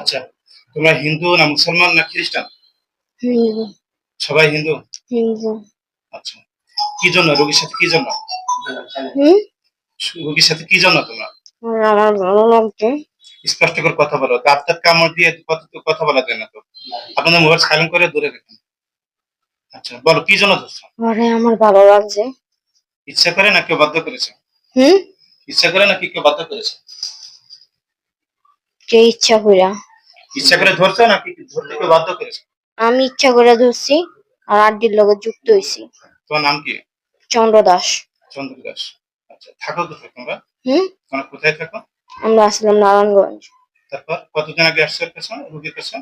আচ্ছা তোমরা হিন্দু না মুসলমান না খ্রিস্টান? সবাই হিন্দু? আচ্ছা কি জন্য? রোগীর সাথে কি জন্য? রোগীর সাথে কি জন্য তোমরা? আমার ভালো লাগছে। স্পষ্ট করে কথা বলো। দাঁত কামড় দিয়ে কথা কথা বলা যায় না তো। আপনাদের মোবাইল সাইলেন্ট করে দূরে রাখেন। আচ্ছা বলো কি জন্য ধরছো? আরে আমার ভালো লাগছে। ইচ্ছা করে না কেউ বাধ্য করেছে? হুম? ইচ্ছা করে নাকি কেউ বাধ্য করেছে? কে ইচ্ছা কইরা। ইচ্ছা করে ধরছো নাকি ধরতে কেউ বাধ্য করেছে? আমি ইচ্ছা করে ধরছি আর আড্ডির লগে যুক্ত হইছি। তোমার নাম কি? চন্দ্র দাস। চন্দ্র দাস। আচ্ছা থাকো কোথায় তোমরা। হুম? তোমরা কোথায় থাকো? আমরা আসলাম নারায়ণগঞ্জ। তারপর কতদিন আগে আসছে কাছে রোগীর কাছে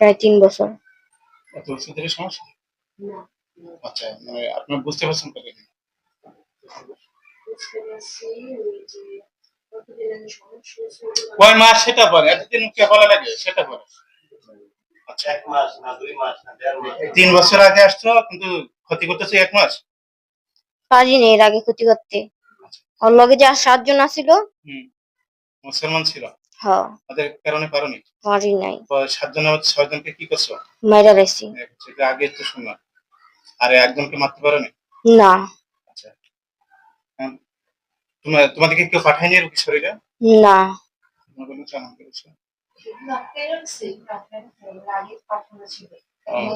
প্রায় তিন বছর। এত বছর ধরে সমস্যা? আচ্ছা মানে আপনার বুঝতে পারছেন কতদিন কয় মাস সেটা বলে এতদিন কে বলা লাগে সেটা বলে আচ্ছা এক মাস না দুই মাস না দেড় মাস। তিন বছর আগে আসছো কিন্তু ক্ষতি করতেছে এক মাস? পারিনি এর আগে ক্ষতি করতে। ওর লগে যে আর সাতজন মুসলমান ছিল? হ। ওদের কারণে পারোনি? পারি নাই। ছয়জনকে কি করছ? মাইরা রাইছি আগে তো শুনলাম। আর একজনকে মারতে পারোনি? না। আচ্ছা হ্যাঁ। তোমাদেরকে কেউ পাঠায়নি শরীরে না। করেছ?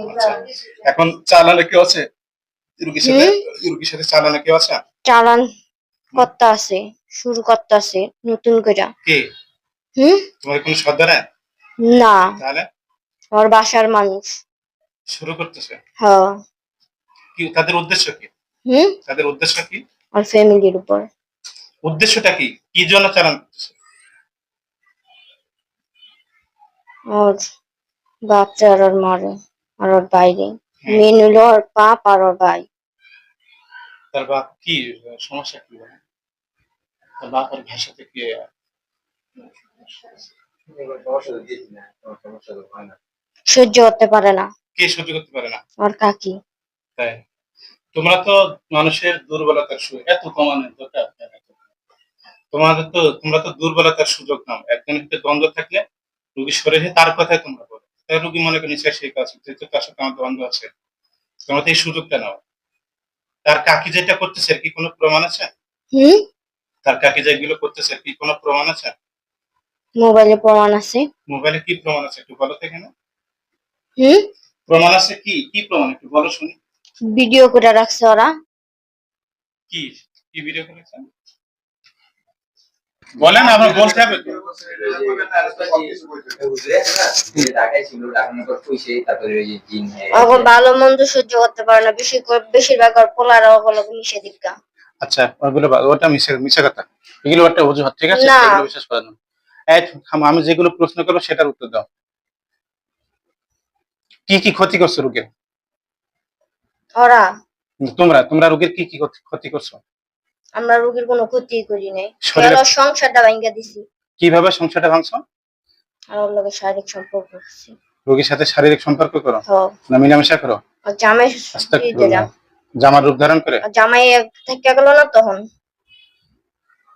আচ্ছা। এখন চালানে কেউ আছে? রুগীর সাথে রুগীর সাথে চালানে কেউ আছে? চালান করতে আছে শুরু করতে আছে নতুন করে কে? হুম? তোমার কোনো না। তাহলে? ওর বাসার মানুষ। শুরু করতেছে? হ কি তাদের উদ্দেশ্য কি? হুম? তাদের উদ্দেশ্য কি? ওর ফ্যামিলির উপর। উদ্দেশ্যটা কি? কি জন্য চালান করতেছে? ওর বাচ্চা আর ওর মারে আর ওর বাইরে। মেন হলো ওর পাপ আর ওর ভাই। তার বাপ কি সমস্যা কি তার ভাষাতে কি হয় সহ্য করতে পারে না। কে সহ্য করতে পারে না? ওর কাকি। তাই? তোমরা তো মানুষের দুর্বলতার সুযোগ এত কমানোর দরকার? তোমাদের তো তোমরা তো দুর্বলতার সুযোগ নাও। একজনের সাথে দ্বন্দ্ব থাকলে রুগী সরেছে তার কথাই তোমরা বলো। তাই রুগী মনে করে নিশ্চয় সেই কাজ যেহেতু তার সাথে আমার দ্বন্দ্ব আছে। তোমরা তো এই সুযোগটা নাও। তার কাকি যেটা করতেছে কি কোনো প্রমাণ আছে? তার কাকি যেগুলো করতেছে কি কোনো প্রমাণ আছে? মোবাইলে প্রমাণ আছে। মোবাইলে কি প্রমাণ আছে একটু বলো তো এখানে। হুম? প্রমাণ আছে কি? কি প্রমাণ একটু বলো শুনি। ভিডিও করে রাখছে ওরা। কি? কি ভিডিও করেছেন বলেন আমরা বলতে হবে তো। ঢাকায় ছিল ঢাকানোর পর পয়সে তারপরে ওই যে জিন হয়ে ওকে ভালো মন্দ সহ্য করতে পারে না। বেশি বেশিরভাগ পোলারা নিষেধিকা আচ্ছা ওগুলো ওটা মিশে মিশে কথা। এগুলো একটা অজুহাত ঠিক আছে? এগুলো বিশ্বাস করেন না। আমি যেগুলো প্রশ্ন করব সেটার উত্তর দাও। কি কি ক্ষতি করছ রোগীর? তোমরা তোমরা রোগীর কি কি ক্ষতি করছ? আমরা রোগীর কোনো ক্ষতি করি নাই। শরীরে- সংসারটা ভাঙ্গা দিছি। কীভাবে সংসারটা ভাঙছো? আর ওর লগে শারীরিক সম্পর্ক করছি। রোগীর সাথে শারীরিক সম্পর্ক করো? হ। না মিলামেশা করো? আর জামাই আস্তাগফিরুল্লাহ। জামার রূপ ধারণ করে? আর জামাই থেকে গেল না তখন?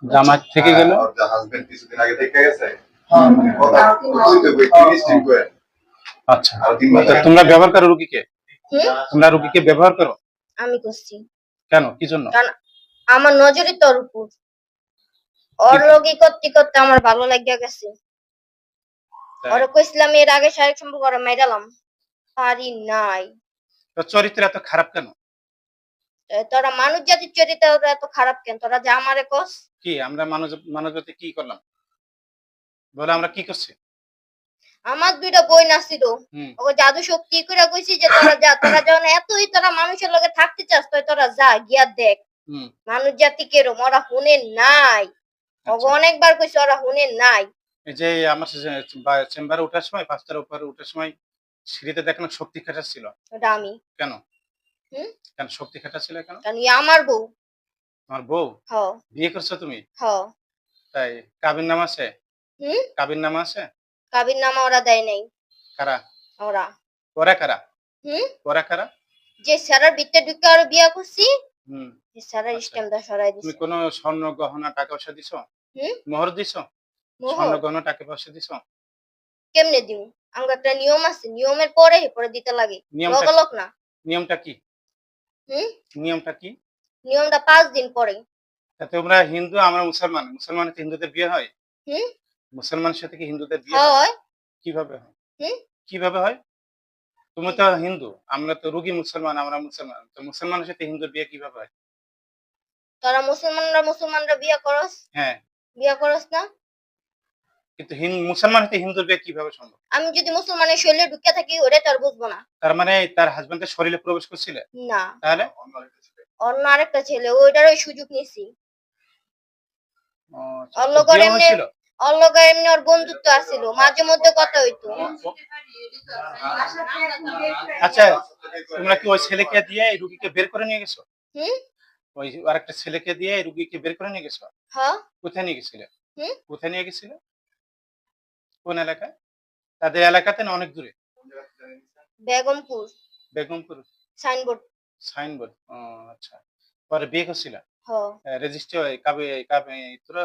জামা থেকে গেল? হাজবেন্ড কিছুদিন আগে থেকে গেছে। কথা বলতে বই তিরিশ দিন করে। আচ্ছা। আর তিন মাস তা তোমরা ব্যবহার করো রুগীকে? হুম? তোমরা রুগীকে ব্যবহার করো? আমি করছি। কেন? কি জন্য? কারণ আমার নজরই তোর উপর। ওর লগে করতে করতে আমার ভালো লাগিয়া গেছে? কইছিলাম এর আগে শারীরিক সম্পর্ক ওরা মেরালাম পারি নাই। তো চরিত্র এত খারাপ কেন? তোরা মানুষ জাতির চরিত্র এত খারাপ কেন? তোরা যে আমারে কস। কি আমরা মানব মানব জাতি কি করলাম? বলে আমরা কি করছি? আমার দুইটা বই নাছিল ওকে জাদু শক্তি করে কইছি যে তোরা যা তোরা যখন এতই তোরা মানুষের লগে থাকতে চাস তোরা যা গিয়া দেখ। মানুষ জাতি কেরম ওরা হুনে নাই। আচ্ছা। অনেকবার কইছে ওরা হুনে নাই। এই যে আমার চেম্বারে ওঠার সময় পাঁচটার উপরে ওঠার সময় সিঁড়িতে দেখেন শক্তি খাটা ছিল। ওটা আমি। কেন? হুম? কেন শক্তি খাটা ছিল কেন? কারণ ই আমার বউ। আমার বউ? বিয়ে করছ তুমি? তাই কাবির নাম আছে? হুম? কাবির নাম আছে? কাবির নামা ওরা দেয় নাই। কারা? ওরা। পরে কারা? হুম? পরে কারা? যে সারার বিতে ঢুকে ওরা বিয়া করছি। হুম। যে সারার আচ্ছা। সরাই তুমি কোনো স্বর্ণ গহনা টাকা পয়সা দিছো? মোহর দিছো? স্বর্ণ গহনা টাকা পয়সা দিছ? কেমনে আমার একটা নিয়ম আছে নিয়মের পরে পরে দিতে লাগে। না। নিয়মটা কি? হুম? নিয়মটা কি? নিয়মটা পাঁচ দিন পরে। তা তোমরা হিন্দু আমরা মুসলমান। মুসলমানের হিন্দুদের বিয়ে হয়? হুম? মুসলমানের সাথে কি হিন্দুদের বিয়ে হয়? হয়? কীভাবে হয়? হুম? কীভাবে হয়? তুমি তো হিন্দু আমরা তো রুগী মুসলমান আমরা মুসলমান। তো মুসলমানের সাথে হিন্দুর বিয়ে কীভাবে হয়? তারা মুসলমানরা মুসলমানরা বিয়ে করস? হ্যাঁ। বিয়ে করস না? কিন্তু মুসলমান হতে হিন্দুর বিয়ে কীভাবে সম্ভব? আমি যদি মুসলমানের শরীরে ঢুকে থাকি ওটা তো আর বুঝব না। তার মানে তার হাজবেন্ডের শরীরে প্রবেশ করছিল? না। তাহলে? অন্য আরেকটা ছেলে। ওইটার ওই সুযোগ নিছি। আচ্ছা, এমনি-? এমনি ওর বন্ধুত্ব আছিল মাঝে মধ্যে কথা হইতো। আচ্ছা তোমরা কি ওই ছেলেকে দিয়ে রুগীকে বের করে নিয়ে গেছো? হুম? ওই আরেকটা ছেলেকে দিয়ে রুগীকে বের করে নিয়ে গেছো হ্যাঁ? কোথায় নিয়ে গেছিলে? কোথায় নিয়ে গেছিলে? কোন এলাকায়? তাদের এলাকাতে না অনেক দূরে? বেগমপুর। বেগমপুর। সাইনবোর্ড। সাইনবোর্ড? আচ্ছা। পরে বিয়ে করছিল? রেজিস্ট্রি কাবে কাবে তোরা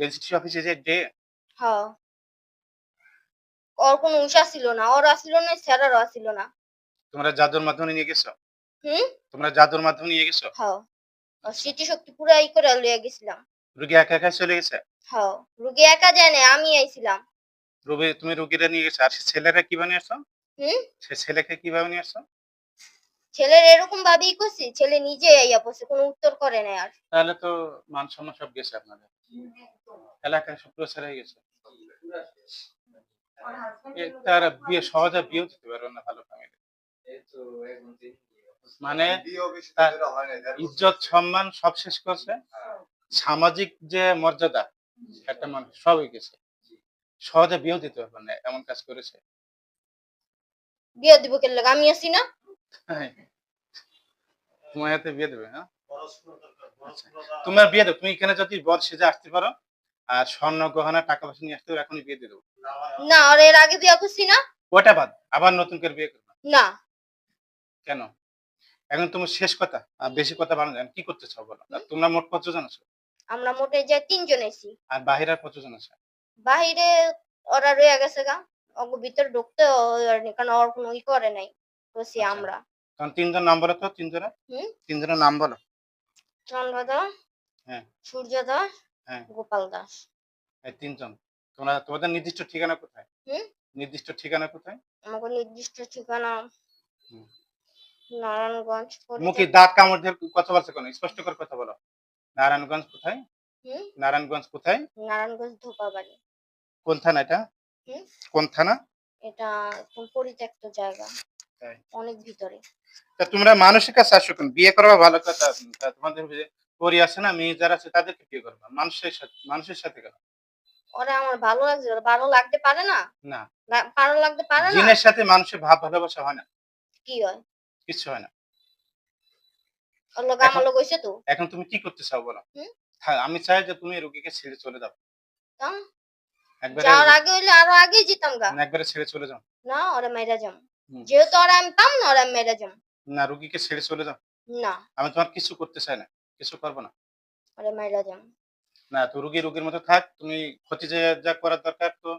রেজিস্ট্রি অফিসে যে ডে হ ওর কোনো উষা ছিল না। ওর আসিল না স্যারারও আসিল না। তোমরা জাদুর মাধ্যমে নিয়ে গেছো? হুম? তোমরা জাদুর মাধ্যমে নিয়ে গেছো? হ ওর স্মৃতিশক্তি পুরো ই করে লইয়া গেছিলাম। রুগী একা একা চলে গেছে? হ রুগী একা যায় না আমি আইছিলাম। রুগী তুমি রুগীরা নিয়ে গেছো? আর ছেলেরা কীভাবে নিয়ে আসছো? হুম? সে ছেলেকে কীভাবে নিয়ে আসছো? ছেলের এরকম ভাবেই করছি ছেলে নিজে আইয়া পড়ছে কোনো উত্তর করে নাই আর। তাহলে তো মান সম্মান সব গেছে আপনাদের। এলাকায় সব প্রচার হয়ে গেছে। তারা বিয়ে সহজে বিয়েও দিতে পারবে না ভালো ফ্যামিলি মানে। ইজ্জত সম্মান সব শেষ করছে। সামাজিক যে মর্যাদা একটা মানুষ সব হয়ে গেছে। সহজে বিয়েও দিতে পারবে না এমন কাজ করেছে। বিয়ে দিব কে লাগে? আমি আছি না? হ্যাঁ। তোমার হাতে বিয়ে দেবে হ্যাঁ? আচ্ছা। তোমার বিয়ে দেবো। তুমি এখানে যদি বর সেজে আসতে পারো আর স্বর্ণ গহনা টাকা পয়সা নিয়ে আসতে পারো এখনই বিয়ে দিয়ে দেবো। না আর এর আগে বিয়ে করছি না? ওটা বাদ আবার নতুন করে বিয়ে করবে। না। কেন? এখন তোমার শেষ কথা বেশি কথা বানানো যায় না। কি করতে চাও বলো তোমরা মোট কতজন আছো আমরা মোটে যে তিনজন আইছি আর বাহির কতজন আছে বাহিরে ওরা রয়ে গেছে গা ওকে ভিতরে ঢুকতে কারণ ওর কোনো ই করে নাই বসি আচ্ছা। আমরা কারণ তিনজন নাম বলো তো তিনজনের? তিনজনের নাম বলো চন্দ্র দাস হ্যাঁ। সূর্য দাস হ্যাঁ। গোপাল দাস এই তিনজন তোমরা তোমাদের নির্দিষ্ট ঠিকানা কোথায় হুম? নির্দিষ্ট ঠিকানা কোথায় আমাকে নির্দিষ্ট ঠিকানা। নারায়ণগঞ্জ মুখে ফরিদা- দাঁত কামড় দিয়ে কথা বলছে কেন? স্পষ্ট করে কথা বলো। নারায়ণগঞ্জ কোথায়? নারায়ণগঞ্জ কোথায়? নারায়ণগঞ্জ ধোপাবাড়ি। কোন থানা এটা? কোন থানা? এটা একদম পরিত্যক্ত জায়গা। অনেক ভিতরে। তা তোমরা মানুষের কাছে আসো কেন? বিয়ে করবা ভালো কথা। তোমাদের পরি আছে না মেয়ে যারা আছে তাদেরকে বিয়ে করবা। মানুষের সাথে মানুষের সাথে কেন ওরা আমার ভালো লাগছে ভালো লাগতে পারে না? না। ভালো লাগতে পারে না? জিনের সাথে মানুষের ভাব ভালোবাসা হয় না। কি হয়? কিছু হয় না। এখন- তুমি কি করতে চাও বলো? হ্যাঁ আমি চাই যে তুমি রোগীকে ছেড়ে চলে যাও। যাওয়ার আগে হইলে আরও আগে যেতাম গা। একবারে ছেড়ে চলে যাও। না ওরা মেয়েরা যাম। যেহেতু ওরা আমি পাম না ওরা মেয়েরা যাম। না রোগীকে ছেড়ে চলে যাও। না। আমি তোমার কিছু করতে চাই না কিছু করব না। ওরা মেয়েরা যাম। না তো রুগী রুগীর মতো থাক তুমি ক্ষতি যা করার দরকার তো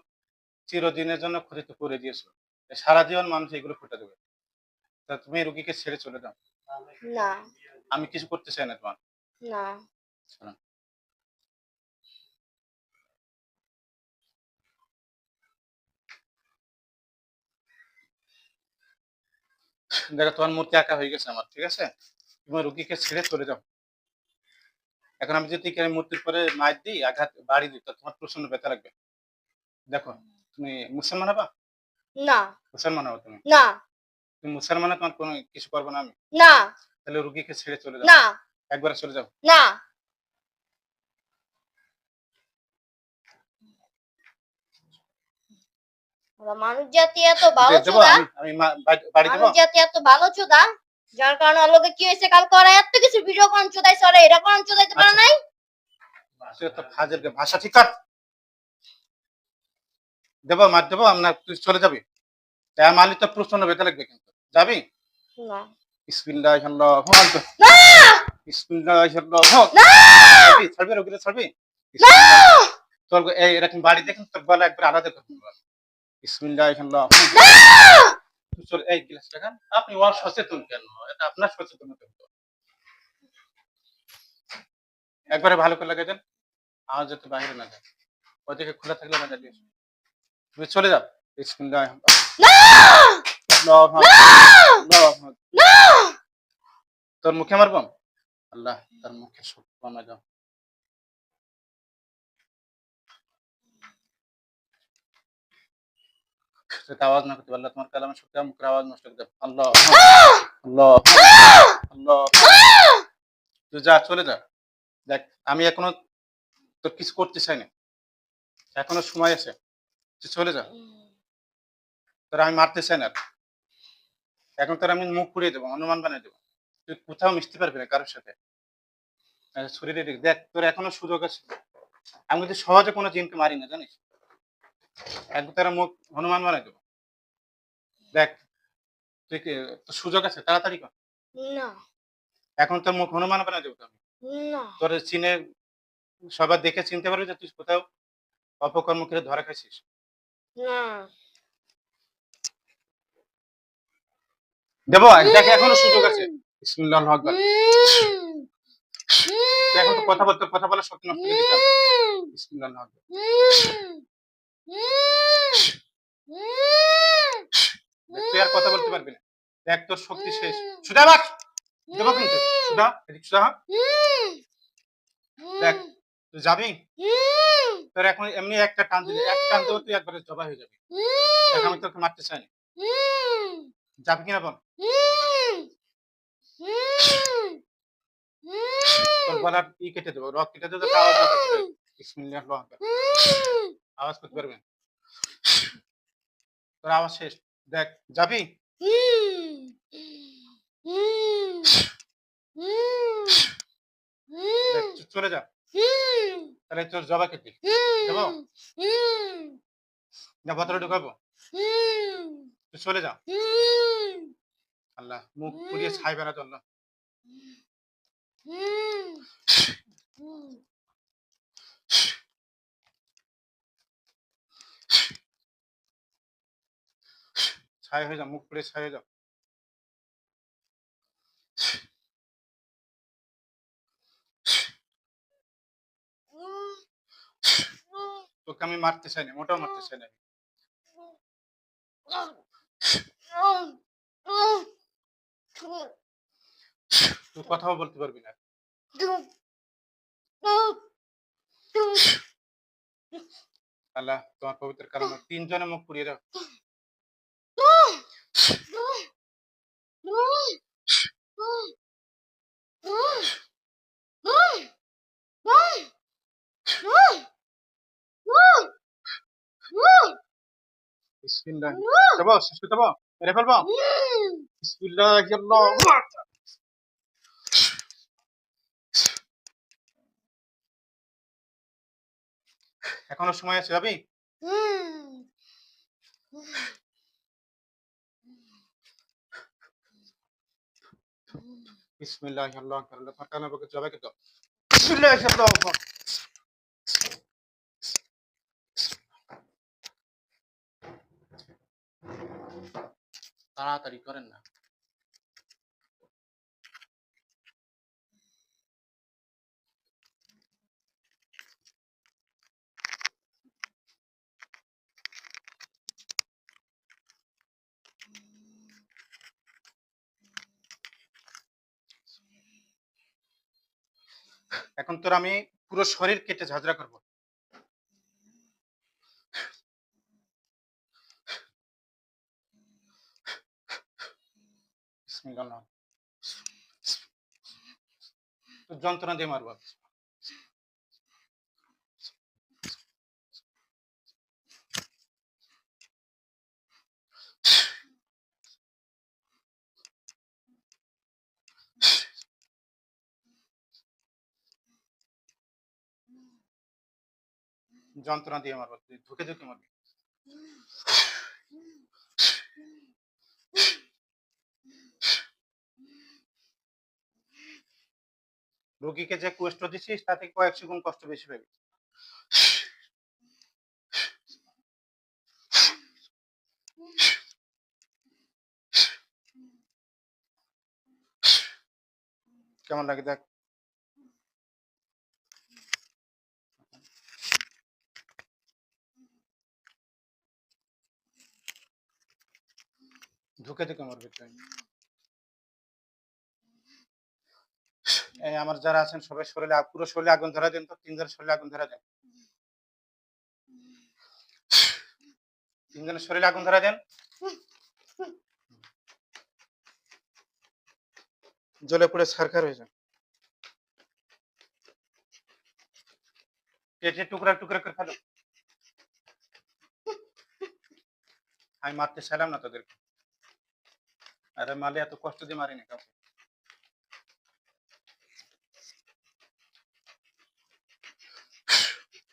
চিরদিনের জন্য ক্ষতি তো করে দিয়েছ। সারা জীবন মানুষ এগুলো ফুটে দেবে। তা তুমি রুগীকে ছেড়ে চলে যাও না। আমি কিছু করতে চাই না তোমার। না। দেখো তোমার মূর্তি আঁকা হয়ে গেছে আমার ঠিক আছে? তুমি রুগীকে ছেড়ে চলে যাও। এখন আমি যদি মূর্তির পরে মাইর দিই আঘাত বাড়ি দিই তো তোমার প্রচণ্ড ব্যথা লাগবে। দেখো তুমি মুসলমান হবা? না। মুসলমান হবা তুমি? না। তুমি মুসলমান তোমার কোনো কিছু করব না আমি? না। তাহলে রুগীকে ছেড়ে চলে যাও। না। একবার চলে যাও। না। মানুষ জাতি এত ভালো চোদা। মানুষ জাতি এত ভালো চোদা যার কারণে লোকে কি হয়েছে? কালকে ওরা এত কিছু ভিডিও করেন চোদাইছে ওরা এটা করেন চোদাইতে পারে আচ্ছা। নাই? ভাষা ঠিক কর দেবো মার দেবো আমরা তুই চলে যাবি। তা মালি তো ব্যথা লাগবে কিন্তু যাবি? না। না! ছাড়বি ছাড়বি না! তোর এই এরকম বাড়ি দেখেন তোর গলা একবার আলাদা করে দেবো বিসমিল্লাহ আল্লাহ তুই চল এই গ্লাস লাগান আপনি ওর সচেতন কেন? এটা আপনার সচেতনতা। একবারে ভালো করে লাগিয়ে দেন। আওয়াজ যাতে বাইরে না যায়। ওদিকে খোলা থাকলে দিয়ে তুমি চলে যাও আল্লাহু আকবার। তোর মুখে মারব আল্লাহ তার মুখে দাও যাতে আওয়াজ না করতে আল্লাহ তোমার কালামের সত্যি মুখের আওয়াজ নষ্ট করে দাও আল্লাহ আল্লাহ আল্লাহ তুই যা চলে যা। দেখ আমি এখনও তোর কিছু করতে চাই না এখনও সময় আছে। তুই চলে যা। তোর আমি মারতে চাই না। এখন তোর আমি মুখ পুড়িয়ে দেবো অনুমান বানিয়ে দেবো। তুই কোথাও মিশতে পারবি না কারোর সাথে। শরীরে দেখ তোর এখনও সুযোগ আছে। আমি কিন্তু সহজে কোনো জিনকে মারি না জানিস? একদম তারা মুখ হনুমান বানাই দেবো। দেখ তুই তোর সুযোগ আছে? তাড়াতাড়ি কর। না। এখন তোর মুখ হনুমান বানাই দেবো তো আমি তোর চিনে সবার দেখে চিনতে পারবি যে তুই কোথাও অপকর্ম করে ধরা খাইছিস। না। দেবো দেখ এখনও সুযোগ আছে। বিসমিল্লাহ আকবার। এখন তো কথা বলতে কথা বলার শক্তি নষ্ট করে বিসমিল্লাহ আকবার। তুই আর কথা বলতে পারবি না। দেখ তোর শক্তি শেষ। সুধা বাস। দেবো কিন্তু। সুধা এদিক সুধা দেখ তুই যাবি? তোর এখন এমনি একটা টান দিলে। এক টান দেবো তুই একবারে জবা হয়ে যাবি। দেখ আমি তোকে মারতে চাই না যাবি কিনা বল। তোর গলার ই কেটে দেবো রক কেটে দেবো আওয়াজ করতে পারবি। বিসমিল্লাহ আওয়াজ করতে পারবি? তোর আওয়াজ শেষ। দেখ যাবি? চলে যা। তাহলে তোর জবা কেটে। দেবো না বোতলে ঢুকাবো। চলে যা আল্লাহ মুখ পুড়িয়ে ছাই বেড়াতো আল্লাহ ছাই হয়ে যা মুখ পুড়িয়ে ছাই হয়ে যা তোকে আমি মারতে চাই না মোটাও মারতে চাই না তুই কথাও বলতে পারবি না। আল্লাহ তোমার পবিত্র কারণে তিনজনে মুখ পুড়িয়ে দাও। বিসমিল্লাহ দেবো শেষ করতে দেবো মেরে ফেলব বিসমিল্লাহ এখনও সময় আছে যাবি বিসমিল্লাহ আল্লাহ আল্লাহ কারণে বকে জবাই করতে বিসমিল্লাহ আল্লাহ তাড়াতাড়ি করেন না। এখন তোর আমি পুরো শরীর কেটে ঝাঁঝরা করব। বিসমিল্লাহ তোর যন্ত্রণা দিয়ে মারবো যন্ত্রণা দিয়ে মারবো তুই ধুকে ধুকে মারবি রোগীকে যে কষ্ট দিচ্ছিস তাতে কয়েকশো গুণ কষ্ট বেশি পাবি কেমন লাগে দেখ? ঢুকে দে কেমন ভিতরে আমার যারা আছেন সবাই শরীরে পুরো শরীরে আগুন ধরা দেন তো, তিনজনের শরীরে আগুন ধরা দেন। তিনজনের শরীরে আগুন ধরা দেন। জলে পুড়ে ছারখার হয়ে যান। কেটে টুকরা টুকরা করে ফেলো আমি মারতে চাইলাম না তোদেরকে। আরে মালে, এত কষ্ট দিয়ে মারিনি কাউকে।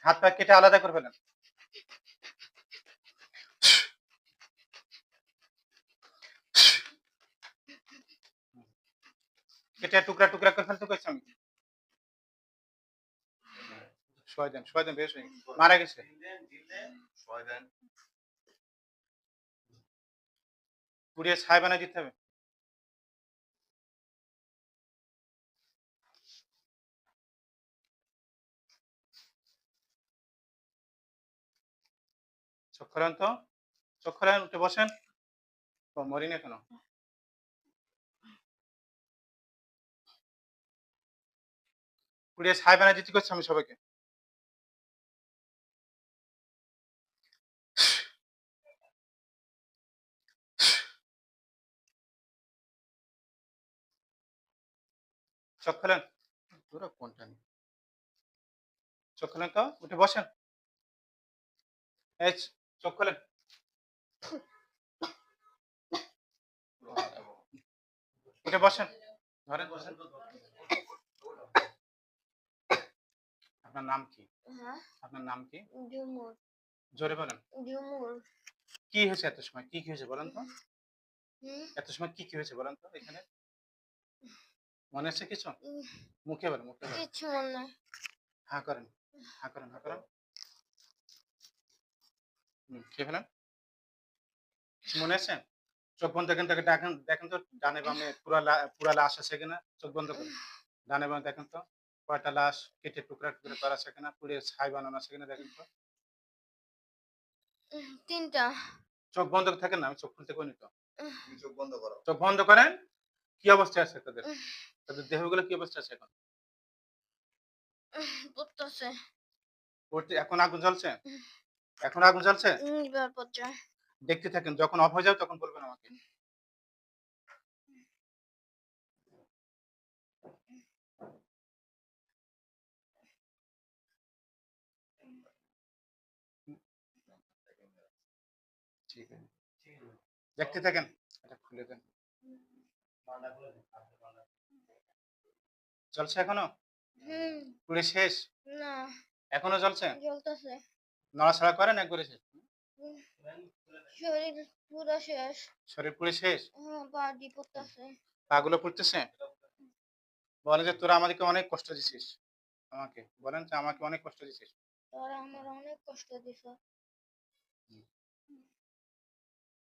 হাত পা কেটে আলাদা করে ফেলেন কেটে টুকরা টুকরা করে ফেলতে কইছি আমি শোয় দেন শোয় দেন বেশ মারা গেছে। পুড়িয়ে ছাই বানিয়ে দিতে হবে। খোলেন তো খোলেন উঠে বসেন। মরি না কেন ছাই বানিয়ে দিতে করছি আমি সবাইকে। চোখ খোলেন পুরো কোনটা নেই চোখ খোলেন তো উঠে বসেন। চোখ খোলেন। উঠে বসেন ধরেন। বসেন আপনার নাম কি? হ্যাঁ। আপনার নাম কি? জোরে বলেন। কি হয়েছে এত সময়? কি কি হয়েছে বলেন তো? এত সময় কি কি হয়েছে বলেন তো এখানে? মনে আছে কিছু? মুখে বলেন মুখে মনে নাই। করেন হা করেন হা করেন। খেয়ে ফেলেন মনে আছে? চোখ বন্ধ দেখেন তাকে দেখেন দেখেন তো ডানে বামে পুরা পুরা লাশ আছে কিনা? চোখ বন্ধ করে। ডানে বামে দেখেন তো কয়টা লাশ কেটে টুকরা টুকরা করা আছে কিনা? পুড়ে ছাই বানানো আছে কিনা দেখেন তো। তিনটা। চোখ বন্ধ করে থাকেন না আমি চোখ খুলতে করিনি তো। চোখ বন্ধ করো। চোখ বন্ধ করেন কি অবস্থা আছে তাদের? তাদের দেহগুলো কি অবস্থা আছে এখন? পড়তেছে। পড়তে এখন আগুন জ্বলছে? এখন আগুন জ্বলছে? এবার পর্যায়ে। দেখতে থাকেন যখন অফ হয়ে যাবে তখন বলবেন আমাকে। ঠিক আছে। দেখতে থাকেন। এটা খুলে দেন। চলছে এখনও? পুরে শেষ? না। এখনও চলছে জ্বলতেছে। নড়াছড়া করে না শেষ? শরীর পুরো শেষ। শরীর পুরো শেষ? হ্যাঁ দি পড়তেছে। পাগুলো পড়তেছে? বলে যে তোরা আমাদেরকে অনেক কষ্ট দিছিস। আমাকে। বলেন যে আমাকে অনেক কষ্ট দিছিস। তোরা আমার অনেক কষ্ট দিছ।